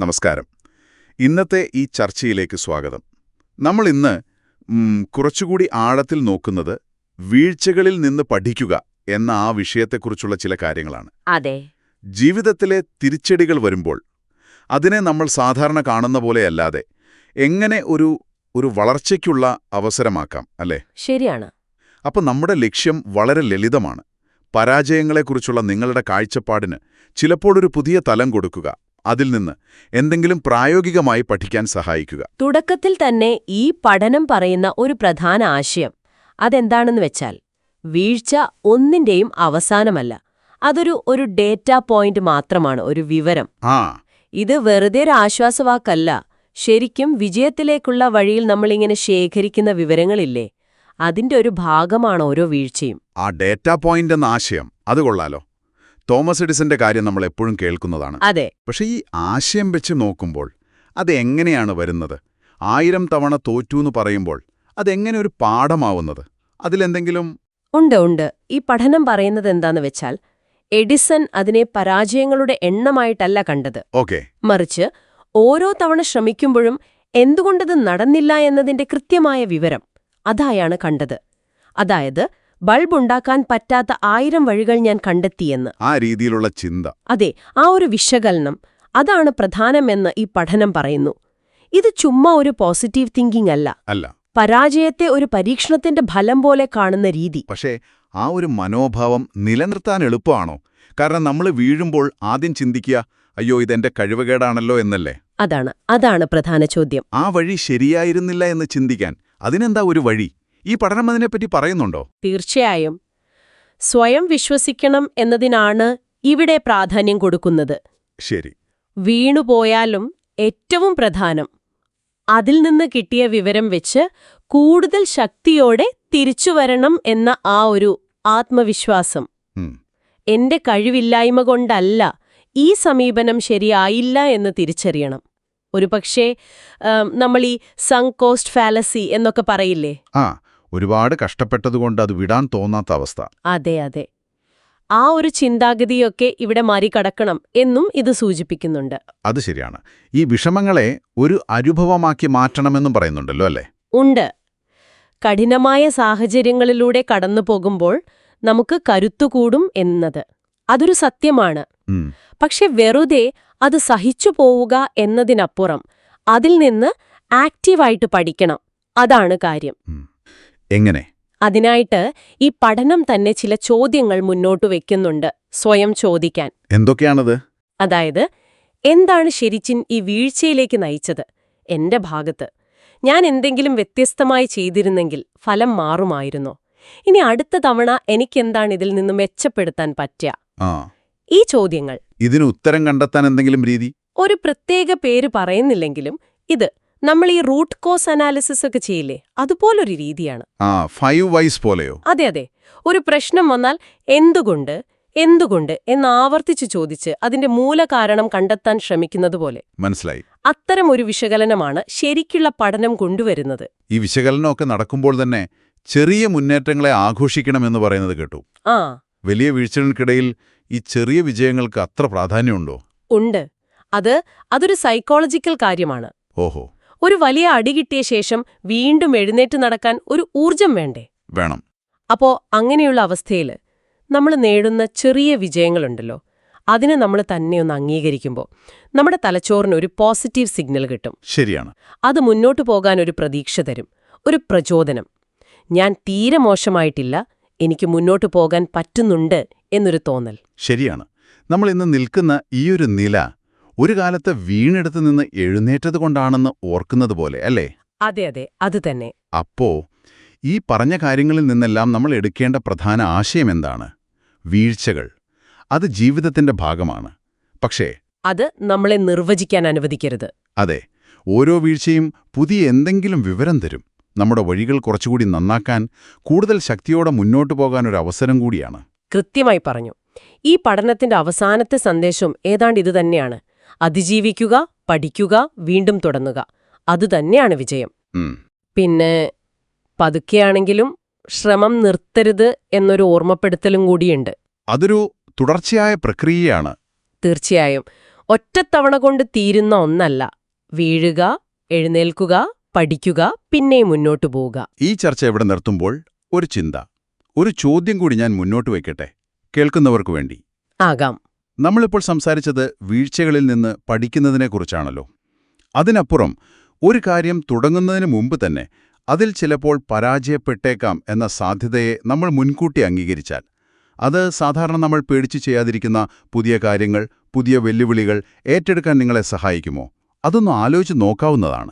നമസ്കാരം. ഇന്നത്തെ ഈ ചർച്ചയിലേക്ക് സ്വാഗതം. നമ്മൾ ഇന്ന് കുറച്ചുകൂടി ആഴത്തിൽ നോക്കുന്നത് വീഴ്ചകളിൽ നിന്ന് പഠിക്കുക എന്ന ആ വിഷയത്തെക്കുറിച്ചുള്ള ചില കാര്യങ്ങളാണ്. അതെ. ജീവിതത്തിലെ തിരിച്ചടികൾ വരുമ്പോൾ അതിനെ നമ്മൾ സാധാരണ കാണുന്ന പോലെയല്ലാതെ എങ്ങനെ ഒരു ഒരു വളർച്ചയ്ക്കുള്ള അവസരമാക്കാം അല്ലേ? ശരിയാണ്. അപ്പോൾ നമ്മുടെ ലക്ഷ്യം വളരെ ലളിതമാണ്. പരാജയങ്ങളെക്കുറിച്ചുള്ള നിങ്ങളുടെ കാഴ്ചപ്പാടിന് ചിലപ്പോഴൊരു പുതിയ തലം കൊടുക്കുക. അതിൽ നിന്ന് എന്തെങ്കിലും പ്രായോഗികമായി പഠിക്കാൻ സഹായിക്കുക. തുടക്കത്തിൽ തന്നെ ഈ പഠനം പറയുന്ന ഒരു പ്രധാന ആശയം. അതെന്താണെന്ന് വെച്ചാൽ വീഴ്ച ഒന്നിന്റെയും അവസാനമല്ല. അതൊരു ഒരു ഡേറ്റ പോയിന്റ് മാത്രമാണ് ഒരു വിവരം. ആ. ഇത് വെറുതെ ഒരു ആശ്വാസവാക്കല്ല. ശരിക്കും വിജയത്തിലേക്കുള്ള വഴിയിൽ നമ്മളിങ്ങനെ ശേഖരിക്കുന്ന വിവരങ്ങളില്ലേ? അതിന്റെ ഒരു ഭാഗമാണ് ഓരോ വീഴ്ചയും. ആ ഡേറ്റ പോയിന്റ് എന്ന ആശയം അത് കൊള്ളാലോ. തോമസ് എഡിസന്റെ കാര്യം നമ്മൾ എപ്പോഴും കേൾക്കുന്നതാണ്. അതെ. പക്ഷേ ഈ ആശയം വെച്ച് നോക്കുമ്പോൾ അത് എങ്ങനെയാണ് വരുന്നത്? ആയിരം തവണ തോറ്റു എന്ന് പറയുമ്പോൾ അതെങ്ങനെ ഒരു പാഠമാവുന്നത്? അതിലെന്തെങ്കിലും? ഉണ്ട് ഉണ്ട്. ഈ പഠനം പറയുന്നത് എന്താന്ന് വെച്ചാൽ എഡിസൺ അതിനെ പരാജയങ്ങളുടെ എണ്ണമായിട്ടല്ല കണ്ടത്. ഓക്കെ. മറിച്ച് ഓരോ തവണ ശ്രമിക്കുമ്പോഴും എന്തുകൊണ്ടത് നടന്നില്ല എന്നതിന്റെ കൃത്യമായ വിവരം അതായാണ് കണ്ടത്. അതായത് ബൾബ് ഉണ്ടാക്കാൻ പറ്റാത്ത ആയിരം വഴികൾ ഞാൻ കണ്ടെത്തിയെന്ന്. ആ രീതിയിലുള്ള ചിന്ത. അതെ ആ ഒരു വിശകലനം അതാണ് പ്രധാനമെന്ന് ഈ പഠനം പറയുന്നു. ഇത് ചുമ്മാ ഒരു പോസിറ്റീവ് തിങ്കിങ് അല്ല. അല്ല. പരാജയത്തെ ഒരു പരീക്ഷണത്തിന്റെ ഫലം പോലെ കാണുന്ന രീതി. പക്ഷേ ആ ഒരു മനോഭാവം നിലനിർത്താൻ എളുപ്പമാണോ? കാരണം നമ്മൾ വീഴുമ്പോൾ ആദ്യം ചിന്തിക്കുക അയ്യോ ഇതെന്റെ കഴിവുകേടാണല്ലോ എന്നല്ലേ? അതാണ് അതാണ് പ്രധാന ചോദ്യം. ആ വഴി ശരിയായിരുന്നില്ല എന്ന് ചിന്തിക്കാൻ അതിനെന്താ ഒരു വഴി? ഈ പഠനം അതിനെപ്പറ്റി പറയുന്നുണ്ടോ? തീർച്ചയായും. സ്വയം വിശ്വസിക്കണം എന്നതിനാണ് ഇവിടെ പ്രാധാന്യം കൊടുക്കുന്നത്. ശരി. വീണുപോയാലും ഏറ്റവും പ്രധാനം. അതിൽ നിന്ന് കിട്ടിയ വിവരം വെച്ച് കൂടുതൽ ശക്തിയോടെ തിരിച്ചുവരണം എന്ന ആ ഒരു ആത്മവിശ്വാസം. എന്റെ കഴിവില്ലായ്മ കൊണ്ടല്ല ഈ സമീപനം ശരിയായില്ല എന്ന് തിരിച്ചറിയണം. ഒരു പക്ഷേ നമ്മൾ ഈ സങ് കോസ്റ്റ് ഫാലസി എന്നൊക്കെ പറയില്ലേ? ആ ഒരുപാട് കഷ്ടപ്പെട്ടതുകൊണ്ട് അത് വിടാൻ തോന്നാത്ത അവസ്ഥ. അതെ അതെ. ആ ഒരു ചിന്താഗതിയൊക്കെ ഇവിടെ മറികടക്കണം എന്നും ഇത് സൂചിപ്പിക്കുന്നുണ്ട്. അത് ശരിയാണ്. ഈ വിഷമങ്ങളെ ഒരു അനുഭവമാക്കി മാറ്റണമെന്നും പറയുന്നുണ്ടല്ലോ അല്ലേ? ഉണ്ട്. കഠിനമായ സാഹചര്യങ്ങളിലൂടെ കടന്നു പോകുമ്പോൾ നമുക്ക് കരുത്തുകൂടും എന്നത്. അതൊരു സത്യമാണ്. പക്ഷെ വെറുതെ അത് സഹിച്ചു പോവുക എന്നതിനപ്പുറം അതിൽ നിന്ന് ആക്റ്റീവായിട്ട് പഠിക്കണം. അതാണ് കാര്യം. എങ്ങനെ? അതിനായിട്ട് ഈ പഠനം തന്നെ ചില ചോദ്യങ്ങൾ മുന്നോട്ട് വെക്കുന്നുണ്ട് സ്വയം ചോദിക്കാൻ. എന്തൊക്കെയാണത്? അതായത് എന്താണ് ശരിച്ചിൻ ഈ വീഴ്ചയിലേക്ക് നയിച്ചത്? എന്റെ ഭാഗത്ത്. ഞാൻ എന്തെങ്കിലും വ്യത്യസ്തമായി ചെയ്തിരുന്നെങ്കിൽ ഫലം മാറുമായിരുന്നോ. ഇനി അടുത്ത തവണ എനിക്കെന്താണ് ഇതിൽ നിന്ന് മെച്ചപ്പെടുത്താൻ പറ്റുക? ഈ ചോദ്യങ്ങൾ. ഇതിന് ഉത്തരം കണ്ടെത്താൻ എന്തെങ്കിലും രീതി? ഒരു പ്രത്യേക പേര് പറയുന്നില്ലെങ്കിലും ഇത് നമ്മൾ ഈ റൂട്ട് കോസ് അനാലിസിസ് ഒക്കെ ചെയ്യില്ലേ? അതുപോലൊരു രീതിയാണ്. ഫൈവ് വൈസ് പോലെയോ? അതെ അതെ. ഒരു പ്രശ്നം വന്നാൽ എന്തുകൊണ്ട് എന്തുകൊണ്ട് എന്ന് ആവർത്തിച്ചു ചോദിച്ച് അതിന്റെ മൂലകാരണം കണ്ടെത്താൻ ശ്രമിക്കുന്നത് പോലെ. മനസ്സിലായി. അത്തരം ഒരു വിശകലനമാണ് ശരിക്കുള്ള പഠനം കൊണ്ടുവരുന്നത്. ഈ വിശകലനമൊക്കെ നടക്കുമ്പോൾ തന്നെ ചെറിയ മുന്നേറ്റങ്ങളെ ആഘോഷിക്കണമെന്ന് പറയുന്നത് കേട്ടു. ആ. വലിയ വീഴ്ചകൾക്കിടയിൽ ഈ ചെറിയ വിജയങ്ങൾക്ക് അത്ര പ്രാധാന്യമുണ്ടോ? ഉണ്ട്. അത് അതൊരു സൈക്കോളജിക്കൽ കാര്യമാണ്. ഓഹോ. ഒരു വലിയ അടി കിട്ടിയ ശേഷം വീണ്ടും എഴുന്നേറ്റ് നടക്കാൻ ഒരു ഊർജം വേണ്ടേ? വേണം. അപ്പോ അങ്ങനെയുള്ള അവസ്ഥയിൽ നമ്മൾ നേടുന്ന ചെറിയ വിജയങ്ങളുണ്ടല്ലോ. അതിനെ നമ്മൾ തന്നെ ഒന്ന് അംഗീകരിക്കുമ്പോൾ നമ്മുടെ തലച്ചോറിന് ഒരു പോസിറ്റീവ് സിഗ്നൽ കിട്ടും. ശരിയാണ്. അത് മുന്നോട്ടു പോകാൻ ഒരു പ്രതീക്ഷ തരും ഒരു പ്രചോദനം. ഞാൻ തീരെ മോശമായിട്ടില്ല എനിക്ക് മുന്നോട്ടു പോകാൻ പറ്റുന്നുണ്ട് എന്നൊരു തോന്നൽ. ശരിയാണ്. നമ്മൾ ഇന്ന് നിൽക്കുന്ന ഈയൊരു നില ഒരു കാലത്ത് വീണെടുത്ത് നിന്ന് എഴുന്നേറ്റത് കൊണ്ടാണെന്ന് ഓർക്കുന്നത് പോലെ അല്ലേ? അതെ അതെ. അത് തന്നെ. അപ്പോ ഈ പറഞ്ഞ കാര്യങ്ങളിൽ നിന്നെല്ലാം നമ്മൾ എടുക്കേണ്ട പ്രധാന ആശയം എന്താണ്? വീഴ്ചകൾ. അത് ജീവിതത്തിന്റെ ഭാഗമാണ്. പക്ഷേ അത് നമ്മളെ നിർവചിക്കാൻ അനുവദിക്കരുത്. അതെ ഓരോ വീഴ്ചയും പുതിയ എന്തെങ്കിലും വിവരം തരും. നമ്മുടെ വഴികൾ കുറച്ചുകൂടി നന്നാക്കാൻ കൂടുതൽ ശക്തിയോടെ മുന്നോട്ടു പോകാൻ ഒരു അവസരം കൂടിയാണ്. കൃത്യമായി പറഞ്ഞു. ഈ പഠനത്തിന്റെ അവസാനത്തെ സന്ദേശം ഏതാണ്ട് ഇതുതന്നെയാണ് അതിജീവിക്കുക പഠിക്കുക വീണ്ടും തുടങ്ങുക. അതുതന്നെയാണ് വിജയം. പിന്നെ പതുക്കെയാണെങ്കിലും ശ്രമം നിർത്തരുത് എന്നൊരു ഓർമ്മപ്പെടുത്തലും കൂടിയുണ്ട്. അതൊരു തുടർച്ചയായ പ്രക്രിയയാണ്. തീർച്ചയായും. ഒറ്റത്തവണ കൊണ്ട് തീരുന്ന ഒന്നല്ല. വീഴുക എഴുന്നേൽക്കുക പഠിക്കുക പിന്നെയും മുന്നോട്ടു പോവുക. ഈ ചർച്ച ഇവിടെ നിർത്തുമ്പോൾ ഒരു ചിന്ത. ഒരു ചോദ്യം കൂടി ഞാൻ മുന്നോട്ട് വയ്ക്കട്ടെ കേൾക്കുന്നവർക്ക് വേണ്ടി. ആകാം. നമ്മളിപ്പോൾ സംസാരിച്ചത് വീഴ്ചകളിൽ നിന്ന് പഠിക്കുന്നതിനെക്കുറിച്ചാണല്ലോ. അതിനപ്പുറം ഒരു കാര്യം തുടങ്ങുന്നതിന് മുമ്പ് തന്നെ അതിൽ ചിലപ്പോൾ പരാജയപ്പെട്ടേക്കാം എന്ന സാധ്യതയെ നമ്മൾ മുൻകൂട്ടി അംഗീകരിച്ചാൽ. അത് സാധാരണ നമ്മൾ പേടിച്ചു ചെയ്യാതിരിക്കുന്ന പുതിയ കാര്യങ്ങൾ പുതിയ വെല്ലുവിളികൾ ഏറ്റെടുക്കാൻ നിങ്ങളെ സഹായിക്കുമോ? അതൊന്ന് ആലോചിച്ച് നോക്കാവുന്നതാണ്.